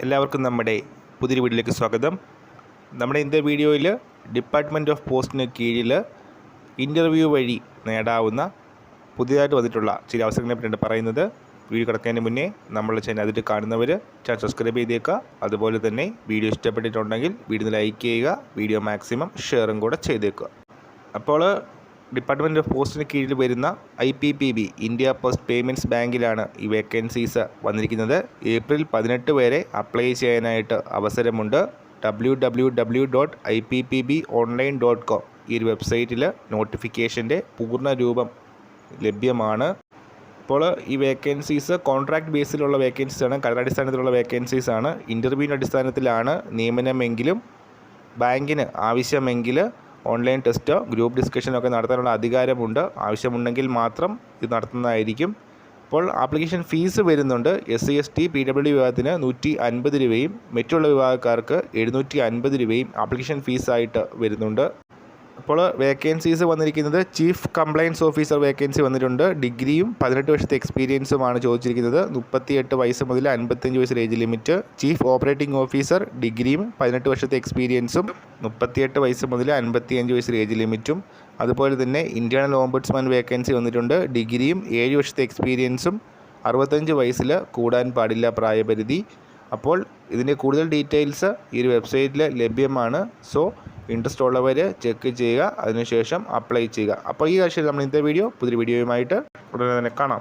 എല്ലാവർക്കും നമ്മുടെ പുതിയ വീഡിയോയിലേക്ക് സ്വാഗതം. നമ്മുടെ ഇന്നത്തെ വീഡിയോയിൽ ഡിപ്പാർട്ട്മെന്റ് ഓഫ് പോസ്റ്റിന് കീഴിൽ ഇന്റർവ്യൂ വഴി നേടാവുന്ന പുതിയതായിട്ട് വന്നിട്ടുള്ള ചില അവസരങ്ങളെ പറ്റിയാണ് പറയുന്നത്. വീഡിയോ കിടക്കുന്നതിന് മുന്നേ നമ്മളുടെ ചാനൽ അതിൽ കാണുന്നവർ ചാനൽ സബ്സ്ക്രൈബ് ചെയ്തേക്കുക. അതുപോലെ തന്നെ വീഡിയോ ഇഷ്ടപ്പെട്ടിട്ടുണ്ടെങ്കിൽ വീഡിയോ ലൈക്ക് ചെയ്യുക വീഡിയോ മാക്സിമം ഷെയറും കൂടെ ചെയ്തേക്കുക. അപ്പോൾ ഡിപ്പാർട്ട്മെന്റ് ഓഫ് പോസ്റ്റിന് കീഴിൽ വരുന്ന I P P B India post payments ബാങ്കിലാണ് ഈ വേക്കൻസീസ് വന്നിരിക്കുന്നത്. ഏപ്രിൽ പതിനെട്ട് വരെ അപ്ലൈ ചെയ്യാനായിട്ട് അവസരമുണ്ട്. W W W dot I P P B online dot com ഈ ഒരു വെബ്സൈറ്റിൽ നോട്ടിഫിക്കേഷന്റെ പൂർണ രൂപം ലഭ്യമാണ്. ഇപ്പോൾ ഈ വേക്കൻസീസ് കോൺട്രാക്ട് ബേസിലുള്ള വേക്കൻസീസാണ് വേക്കൻസീസ് ആണ് ഇന്റർവ്യൂവിന്റെ അടിസ്ഥാനത്തിലാണ് നിയമനമെങ്കിലും ബാങ്കിന് ആവശ്യമെങ്കിൽ ഓൺലൈൻ ടെസ്റ്റോ ഗ്രൂപ്പ് ഡിസ്കഷനോ ഒക്കെ നടത്താനുള്ള അധികാരമുണ്ട്. ആവശ്യമുണ്ടെങ്കിൽ മാത്രം ഇത് നടത്തുന്നതായിരിക്കും. അപ്പോൾ ആപ്ലിക്കേഷൻ ഫീസ് വരുന്നുണ്ട്. S C S T P W വിഭാഗത്തിന് നൂറ്റി അൻപത് രൂപയും മറ്റുള്ള വിഭാഗക്കാർക്ക് എഴുന്നൂറ്റി അൻപത് രൂപയും ആപ്ലിക്കേഷൻ ഫീസായിട്ട് വരുന്നുണ്ട്. അപ്പോൾ വേക്കൻസീസ് വന്നിരിക്കുന്നത് ചീഫ് കംപ്ലയൻസ് ഓഫീസർ വേക്കൻസി വന്നിട്ടുണ്ട്. ഡിഗ്രിയും പതിനെട്ട് വർഷത്തെ എക്സ്പീരിയൻസുമാണ് ചോദിച്ചിരിക്കുന്നത്. മുപ്പത്തിയെട്ട് വയസ്സ് മുതൽ അൻപത്തഞ്ച് വയസ്സ് age limit chief operating officer ഡിഗ്രിയും പതിനെട്ട് വർഷത്തെ എക്സ്പീരിയൻസും മുപ്പത്തിയെട്ട് വയസ്സ് മുതൽ അൻപത്തിയഞ്ച് വയസ്സ് ഏജ് ലിമിറ്റും അതുപോലെ തന്നെ ഇന്റേണൽ ഓംബുഡ്സ്മാൻ വേക്കൻസി വന്നിട്ടുണ്ട്. ഡിഗ്രിയും ഏഴ് വർഷത്തെ എക്സ്പീരിയൻസും അറുപത്തഞ്ച് വയസ്സിൽ കൂടാൻ പാടില്ല പ്രായപരിധി. അപ്പോൾ ഇതിന്റെ കൂടുതൽ ഡീറ്റെയിൽസ് ഈ ഒരു വെബ്സൈറ്റിൽ ലഭ്യമാണ്. സോ ഇൻട്രസ്റ്റ് ഉള്ളവർ ചെക്ക് ചെയ്യുക. അതിനുശേഷം അപ്ലൈ ചെയ്യുക. അപ്പോൾ ഈ ആഴ്ചയിൽ നമ്മൾ ഇന്നത്തെ വീഡിയോ പുതിയ വീഡിയോയുമായിട്ട് ഉടനെ തന്നെ കാണാം.